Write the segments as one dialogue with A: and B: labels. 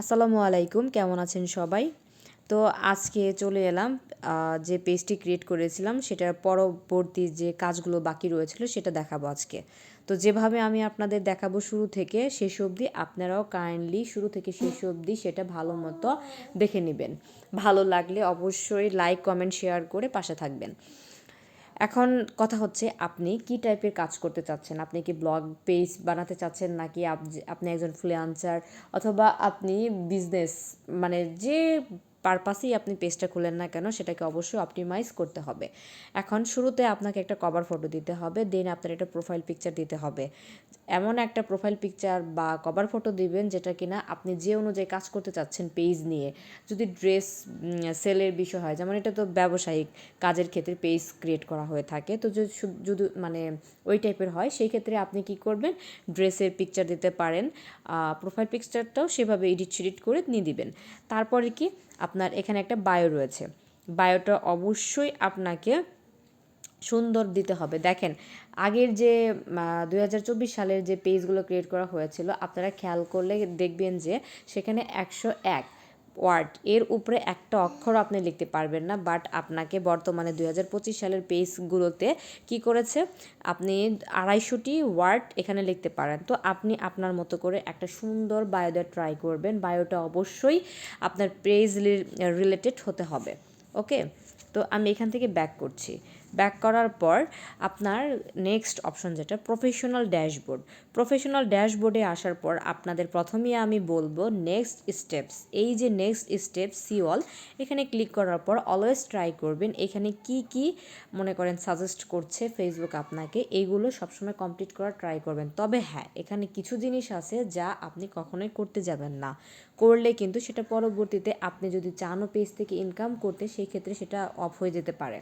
A: আসসালামু আলাইকুম, কেমন আছেন সবাই? তো আজকে চলে এলাম যে পেজটি ক্রিয়েট করেছিলাম, সেটার পরবর্তী যে কাজগুলো বাকি রয়েছিল সেটা দেখাবো আজকে। তো যেভাবে আমি আপনাদের দেখাবো শুরু থেকে শেষ অবধি, আপনারাও কাইন্ডলি শুরু থেকে শেষ অবধি সেটা ভালো মতো দেখে নেবেন। ভালো লাগলে অবশ্যই লাইক কমেন্ট শেয়ার করে পাশে থাকবেন। এখন কথা হচ্ছে, আপনি কি টাইপের কাজ করতে চাচ্ছেন? আপনি কি ব্লগ পেজ বানাতে চাচ্ছেন নাকি আপনি একজন ফ্রিল্যান্সার অথবা আপনি বিজনেস মানে যে পারপাসেই আপনি পেজটা খুলেন না কেন, সেটাকে অবশ্যই অপটিমাইজ করতে হবে। এখন শুরুতে আপনাকে একটা কভার ফটো দিতে হবে দেন আপনার একটা প্রোফাইল পিকচার দিতে হবে। এমন একটা প্রোফাইল পিকচার বা কভার ফটো দিবেন যেটা কিনা আপনি যে অনুযায়ী কাজ করতে চাচ্ছেন পেজ নিয়ে, যদি ড্রেস সেলের বিষয় হয়, যেমন এটা তো ব্যবসায়িক কাজের ক্ষেত্রে পেজ ক্রিয়েট করা হয়ে থাকে, তো যদি মানে ওই টাইপের হয়, সেই ক্ষেত্রে আপনি কি করবেন? ড্রেসের পিকচার দিতে পারেন প্রোফাইল পিকচারটাও সেভাবে এডিট শিডিট করে নিয়ে দিবেন। তারপরে কি? আপনার এখানে একটা বায়ো রয়েছে। বায়োটা অবশ্যই আপনাকে সুন্দর দিতে হবে। দেখেন, আগের যে দু হাজার চব্বিশ সালের যে পেজগুলো ক্রিয়েট করা হয়েছিল, আপনারা খেয়াল করলে দেখবেন যে সেখানে একশো এক ওয়ার্ড। এর উপরে একটা অক্ষর আপনি লিখতে পারবেন না বাট আপনাকে বর্তমানে দু হাজার পঁচিশ সালের পেজগুলোতে কি করেছে? আপনি আড়াইশোটি ওয়ার্ড এখানে লিখতে পারেন। তো আপনি আপনার মতো করে একটা সুন্দর বায়োটা ট্রাই করবেন। বায়োটা অবশ্যই আপনার পেজ রিলেটেড হতে হবে। ওকে তো আমি এখান থেকে ব্যাক করছি। ব্যাক করার পর আপনার নেক্সট অপশন যেটা প্রফেশনাল ড্যাশবোর্ড প্রফেশনাল ড্যাশবোর্ডে আসার পর আপনাদের প্রথমেই আমি বলব নেক্সট স্টেপস এই যে নেক্সট স্টেপ সিওল এখানে ক্লিক করার পর অলওয়েজ ট্রাই করবেন। এখানে কি কি মনে করেন সাজেস্ট করছে ফেসবুক আপনাকে এইগুলো সবসময় কমপ্লিট করার ট্রাই করবেন। তবে হ্যাঁ এখানে কিছু জিনিস আছে যা আপনি কখনোই করতে যাবেন না। করলে কিন্তু সেটা পরবর্তীতে আপনি যদি চানও পেজ থেকে ইনকাম করতে, সেই ক্ষেত্রে সেটা অফ হয়ে যেতে পারে।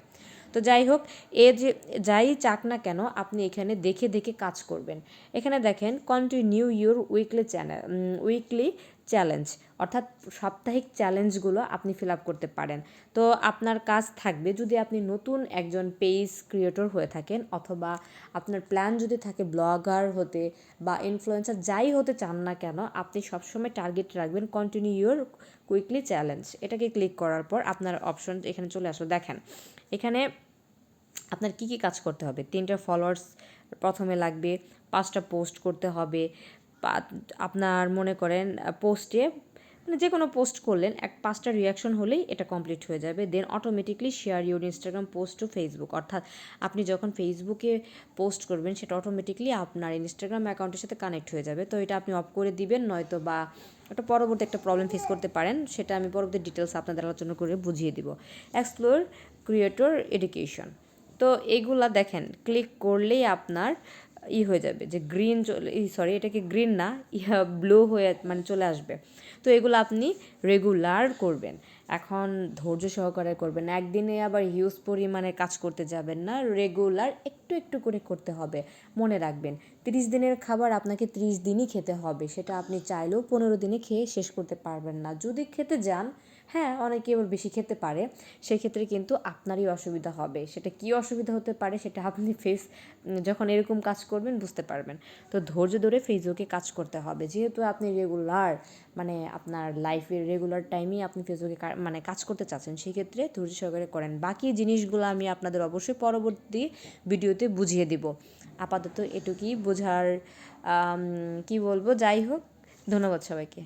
A: তো যাই হোক, এ যে যাই চাক না কেন, আপনি এখানে দেখে দেখে কাজ করবেন। এখানে দেখেন continue your weekly channel weekly challenge অর্থাৎ সাপ্তাহিক চ্যালেঞ্জগুলো আপনি ফিল আপ করতে পারেন। তো আপনার কাজ থাকবে যদি আপনি নতুন একজন পেজ ক্রিয়েটর হয়ে থাকেন অথবা আপনার প্ল্যান যদি থাকে ব্লগার হতে বা ইনফ্লুয়েন্সার যাই হতে চান না কেন, আপনি সবসময় টার্গেট রাখবেন কন্টিনিউ ইউর কুইকলি চ্যালেঞ্জ এটাকে ক্লিক করার পর আপনার অপশন এখানে চলে আসলো। দেখেন, এখানে আপনার কি কি কাজ করতে হবে? তিনটা ফলোয়ার্স প্রথমে লাগবে, পাঁচটা পোস্ট করতে হবে আপনার মনে করেন পোস্টে মানে যে কোনো পোস্ট করলেন, এক পাঁচটা রিয়াকশন হলেই এটা কমপ্লিট হয়ে যাবে। Then automatically share your Instagram post to Facebook অর্থাৎ আপনি যখন ফেসবুকে পোস্ট করবেন, সেটা অটোমেটিকলি আপনার ইনস্টাগ্রাম অ্যাকাউন্টের সাথে কানেক্ট হয়ে যাবে। তো এটা আপনি অফ করে দিবেন, নয়তো বা একটা পরবর্তী একটা প্রবলেম ফেস করতে পারেন, সেটা আমি পরবর্তী ডিটেলস আপনাদের আলোচনা করে বুঝিয়ে দিব। এক্সপ্লোর ক্রিয়েটর এডুকেশন তো এইগুলা দেখেন ক্লিক করলেই আপনার ই হয়ে যাবে যে গ্রিন চলে সরি এটাকে গ্রিন না, ইহা ব্লু হয়ে মানে চলে আসবে। তো এগুলো আপনি রেগুলার করবেন। এখন ধৈর্য সহকারে করবেন। একদিনে আবার হিউজ পরিমাণে কাজ করতে যাবেন না রেগুলার একটু একটু করে করতে হবে, মনে রাখবেন। তিরিশ দিনের খাবার আপনাকে ত্রিশ দিনই খেতে হবে, সেটা আপনি চাইলেও পনেরো দিনে খেয়ে শেষ করতে পারবেন না। যদি খেতে যান হ্যাঁ অনেকে এবার বেশি খেতে পারে। সেক্ষেত্রে কিন্তু আপনারই অসুবিধা হবে। সেটা কি অসুবিধা হতে পারে সেটা আপনি ফেস যখন এরকম কাজ করবেন বুঝতে পারবেন। তো ধৈর্য ধরে ফেসবুকে কাজ করতে হবে। যেহেতু আপনি রেগুলার মানে আপনার লাইফের রেগুলার টাইমেই আপনি ফেসবুকে মানে কাজ করতে চাচ্ছেন, সেক্ষেত্রে ধৈর্য সহকারে করেন। বাকি জিনিসগুলো আমি আপনাদের অবশ্যই পরবর্তী ভিডিওতে বুঝিয়ে দিব। আপাতত এটুকুই বোঝার কি বলব? যাই হোক, ধন্যবাদ সবাইকে।